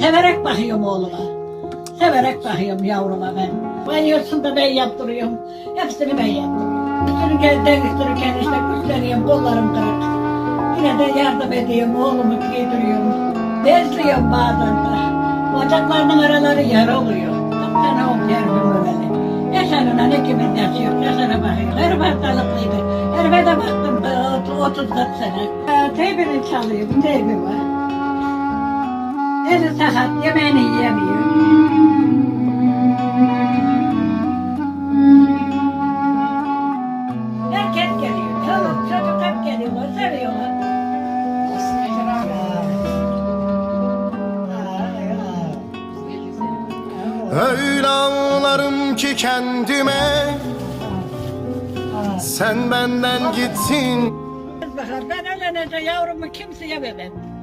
severek bakıyorum oğluma. Severek bakıyorum yavruma ben. Banyosunu da ben yaptırıyorum. Hepsini ben yaptırıyorum. Üstünü kezden üstünü işte güçleniyorum, kollarım kırık. Yine de yardım ediyorum, oğlumu giydiriyorum. Bezliyorum bazen de. Bacaklarının araları yara oluyor. Fena oldu herifim öyle. Yaşarına ne kimin yaşıyor, yaşara bakıyor. Herif hastalığıydı. Herife de baktım da 34 sene. Ee, Teybini çalıyor, teybi var. Sakat, yemeğini yiyemiyor. Herkes geliyor. Çoluk çocuk hep geliyorlar, seviyorlar. Öyle ağlarım ki kendime Sen benden gittin bakar, ben ölene de yavrumu kimseye vermem.